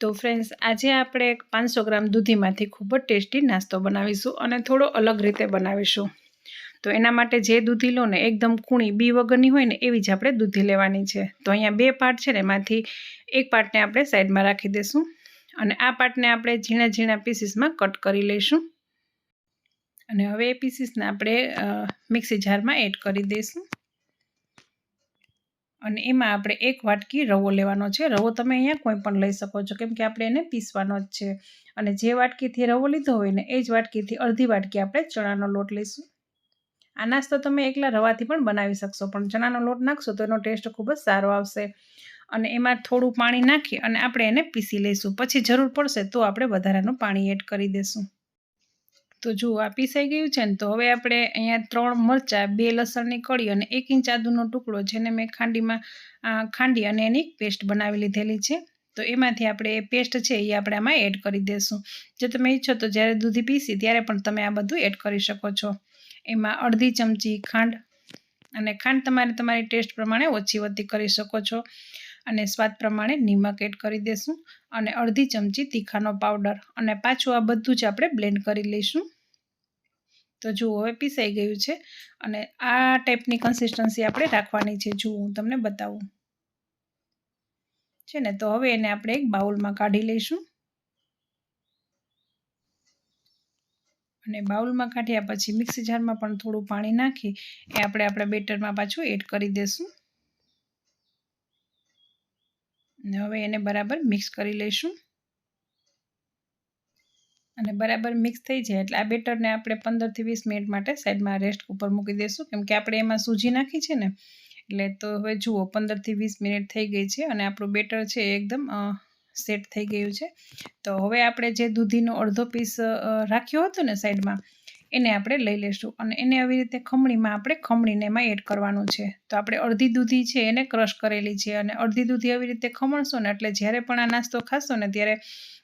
તો ફ્રેન્ડ્સ આજે આપણે પાંચસો ગ્રામ દૂધીમાંથી ખૂબ જ ટેસ્ટી નાસ્તો બનાવીશું અને થોડો અલગ રીતે બનાવીશું. તો એના માટે જે દૂધી લો ને, એકદમ કૂણી બી વગરની હોય ને, એવી જ આપણે દૂધી લેવાની છે. તો અહીંયા બે પાર્ટ છે ને, એમાંથી એક પાર્ટને આપણે સાઈડમાં રાખી દઈશું અને આ પાર્ટને આપણે ઝીણા ઝીણા પીસીસમાં કટ કરી લઈશું. અને હવે એ પીસીસને આપણે મિક્સી જારમાં એડ કરી દઈશું. અને એમાં આપણે એક વાટકી રવો લેવાનો છે. રવો તમે અહીંયા કોઈ પણ લઈ શકો છો. કેમ કે આપણે એને પીસવાનો જ છે. અને જે વાટકીથી રવો લીધો હોય ને, એ જ વાટકીથી અડધી વાટકી આપણે ચણાનો લોટ લઈશું. આ નાસ્તો તમે એકલા રવાથી પણ બનાવી શકશો, પણ ચણાનો લોટ નાખશો તો એનો ટેસ્ટ ખૂબ જ સારો આવશે. અને એમાં થોડું પાણી નાખી અને આપણે એને પીસી લઈશું. પછી જરૂર પડશે તો આપણે વધારાનું પાણી એડ કરી દઈશું તો જુઓ આ પીસાઈ ગયું છે ને, તો હવે આપણે અહીંયા ત્રણ મરચાં, બે લસણની કળી અને એક ઇંચ આદુનો ટુકડો જેને મેં ખાંડીમાં ખાંડી અને એની પેસ્ટ બનાવી લીધેલી છે. તો એમાંથી આપણે એ પેસ્ટ છે એ આપણે આમાં એડ કરી દઈશું જો તમે ઈચ્છો તો જ્યારે દૂધી પીસી ત્યારે પણ તમે આ બધું એડ કરી શકો છો. એમાં અડધી ચમચી ખાંડ અને ખાંડ તમારે તમારી ટેસ્ટ પ્રમાણે ઓછી વધતી કરી શકો છો. અને સ્વાદ પ્રમાણે નિમક એડ કરી દઈશું અને અડધી ચમચી તીખાનો પાવડર. અને પાછું આ બધું જ આપણે બ્લેન્ડ કરી લઈશું. તો જુઓ, હવે પીસાઈ ગયું છે. અને આ ટાઈપની કન્સિસ્ટન્સી આપણે રાખવાની છે. જુઓ, હું તમને બતાવું. છે ને? તો હવે એને આપણે એક બાઉલમાં કાઢી લઈશું. અને બાઉલમાં કાઢ્યા પછી મિક્સી જારમાં પણ થોડું પાણી નાખી એ આપણે આપણા બેટરમાં પાછું એડ કરી દઈશું અને હવે એને બરાબર મિક્સ કરી લઈશું. અને બરાબર મિક્સ થઈ જાય એટલે આ બેટરને આપણે પંદરથી વીસ મિનિટ માટે સાઈડમાં રેસ્ટ ઉપર મૂકી દઈશું કેમ કે આપણે એમાં સૂજી નાખી છે ને, એટલે તો હવે જુઓ પંદરથી વીસ મિનિટ થઈ ગઈ છે અને આપણું બેટર છે એકદમ સેટ થઈ ગયું છે. તો હવે આપણે જે દૂધીનો અડધો પીસ રાખ્યો હતો ને સાઈડમાં એને આપણે લઈ લઈશું અને એને આવી રીતે ખમણીમાં આપણે ખમણીને એમાં એડ કરવાનું છે. તો આપણે અડધી દૂધી છે એને ક્રશ કરેલી છે. અને અડધી દૂધી આવી રીતે ખમણશો ને એટલે જ્યારે પણ આ નાસ્તો ખાશો ને ત્યારે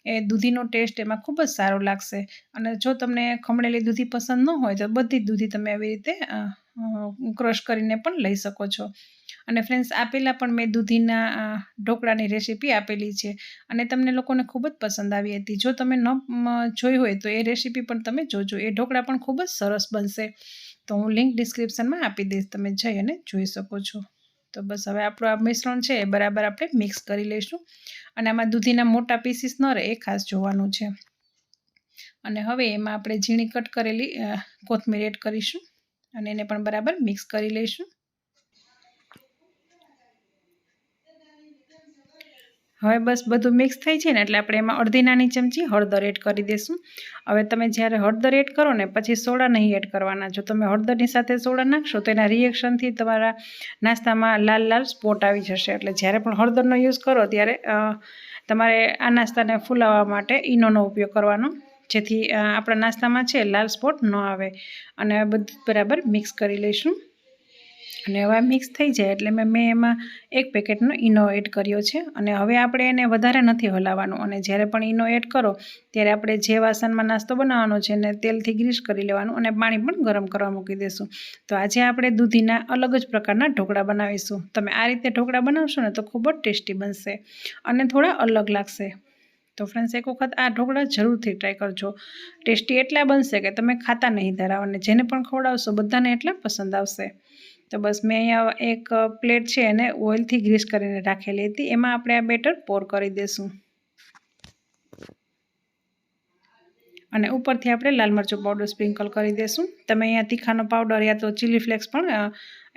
એ દૂધીનો ટેસ્ટ એમાં ખૂબ જ સારો લાગશે. અને જો તમને ખમણેલી દૂધી પસંદ ન હોય તો બધી જ દૂધી તમે આવી રીતે ક્રશ કરીને પણ લઈ શકો છો. અને ફ્રેન્ડ્સ આપેલા પણ મેં દૂધીના ઢોકળાની રેસીપી આપેલી છે. અને તમને લોકોને ખૂબ જ પસંદ આવી હતી. જો તમે ન જોઈ હોય તો એ રેસીપી પણ તમે જોજો. એ ઢોકળા પણ ખૂબ જ સરસ બનશે. તો હું લિંક ડિસ્ક્રિપ્શનમાં આપી દઈશ. તમે જઈ અને જોઈ શકો છો. તો બસ હવે આપણું આ મિશ્રણ છે એ બરાબર આપણે મિક્સ કરી લઈશું. અને આમાં દૂધીના મોટા પીસીસ ન રહે, એ ખાસ જોવાનું છે. અને હવે એમાં આપણે ઝીણી કટ કરેલી કોથમીર એડ કરીશું. અને એને પણ બરાબર મિક્સ કરી લઈશું. હવે બસ બધું મિક્સ થઈ છે ને એટલે આપણે એમાં અડધી નાની ચમચી હળદર એડ કરી દઈશું હવે તમે જ્યારે હળદર એડ કરો ને પછી સોડા નહીં એડ કરવાના. જો તમે હળદરની સાથે સોડા નાખશો તો એના રિએક્શનથી તમારા નાસ્તામાં લાલ લાલ સ્પોટ આવી જશે. એટલે જ્યારે પણ હળદરનો યુઝ કરો ત્યારે તમારે આ નાસ્તાને ફૂલાવવા માટે ઈનોનો ઉપયોગ કરવાનો. જેથી આપણા નાસ્તામાં છે, લાલ સ્પોટ ન આવે. અને બધું, બરાબર મિક્સ કરી લઈશું. અને હવે મિક્સ થઈ જાય એટલે મેં મેં એમાં એક પેકેટનો ઈનો એડ કર્યો છે. અને હવે આપણે એને વધારે નથી હલાવવાનું. અને જ્યારે પણ ઈનો એડ કરો, ત્યારે આપણે જે વાસણમાં નાસ્તો બનાવવાનો છે, એને તેલથી ગ્રીસ કરી લેવાનું અને પાણી પણ ગરમ કરવા મૂકી દઈશું તો આજે આપણે દૂધીના અલગ જ પ્રકારના ઢોકળા બનાવીશું. તમે આ રીતે ઢોકળા બનાવશો ને તો ખૂબ જ ટેસ્ટી બનશે અને થોડા અલગ લાગશે. તો ફ્રેન્ડ્સ એક વખત આ ઢોકળા જરૂરથી ટ્રાય કરજો. ટેસ્ટી એટલા બનશે કે તમે ખાતા નહીં ધરાવો અને જેને પણ ખવડાવશો બધાને એટલા પસંદ આવશે. તો બસ મેં અહીંયા એક પ્લેટ છે એને ઓઇલથી ગ્રીસ કરીને રાખેલી હતી. એમાં આપણે આ બેટર પોર કરી દઈશું અને ઉપરથી આપણે લાલ મરચું પાવડર સ્પ્રિંકલ કરી દઈશું તમે અહીંયા તીખાનો પાવડર યા તો ચીલી ફ્લેક્સ પણ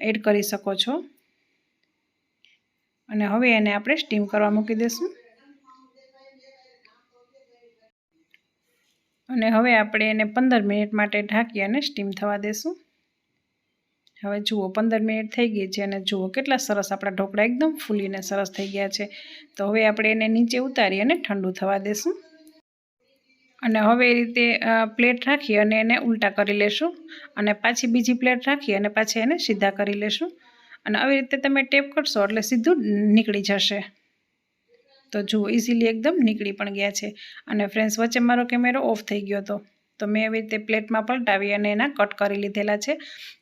એડ કરી શકો છો. અને હવે એને આપણે સ્ટીમ કરવા મૂકી દઈશું અને હવે આપણે એને પંદર મિનિટ માટે ઢાંકી અને સ્ટીમ થવા દઈશું હવે જુઓ, પંદર મિનિટ થઈ ગઈ છે અને જુઓ કેટલા સરસ આપણા ઢોકળા એકદમ ફૂલીને સરસ થઈ ગયા છે. તો હવે આપણે એને નીચે ઉતારી અને ઠંડુ થવા દેશું. અને હવે એ રીતે પ્લેટ રાખી અને એને ઉલટા કરી લેશું. અને પાછી બીજી પ્લેટ રાખી અને પાછી એને સીધા કરી લેશું. અને આવી રીતે તમે ટેપ કરશો એટલે સીધું નીકળી જશે. તો જુઓ ઇઝીલી એકદમ નીકળી પણ ગયા છે. અને ફ્રેન્ડ્સ વચ્ચે મારો કેમેરો ઓફ થઈ ગયો હતો. તો મેં એવી રીતે પ્લેટમાં પલટાવી અને એના કટ કરી લીધેલા છે.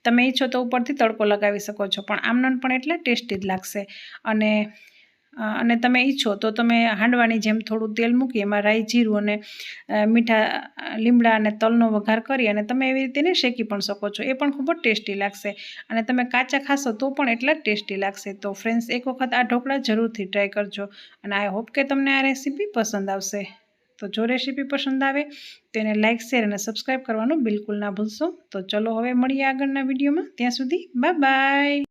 તમે ઈચ્છો તો ઉપરથી તડકો લગાવી શકો છો, પણ આમનન પણ એટલા ટેસ્ટી જ લાગશે. અને અને તમે ઈચ્છો તો તમે હાંડવાની જેમ થોડું તેલ મૂકી, એમાં રાઈ, જીરું અને મીઠા લીમડા અને તલનો વઘાર કરી અને તમે એવી રીતે શેકી પણ શકો છો. એ પણ ખૂબ જ ટેસ્ટી લાગશે. અને તમે કાચા ખાશો તો પણ એટલા જ ટેસ્ટી લાગશે. તો ફ્રેન્ડ્સ, એક વખત આ ઢોકળા જરૂરથી ટ્રાય કરજો. અને આઈ હોપ કે તમને આ રેસીપી પસંદ આવશે. તો જો રેસીપી પસંદ આવે, તો એને લાઇક શેર અને સબસ્ક્રાઈબ કરવાનું બિલકુલ ના ભૂલશો. તો ચલો હવે મળીએ આગળના વિડીયોમાં. ત્યાં સુધી બાય બાય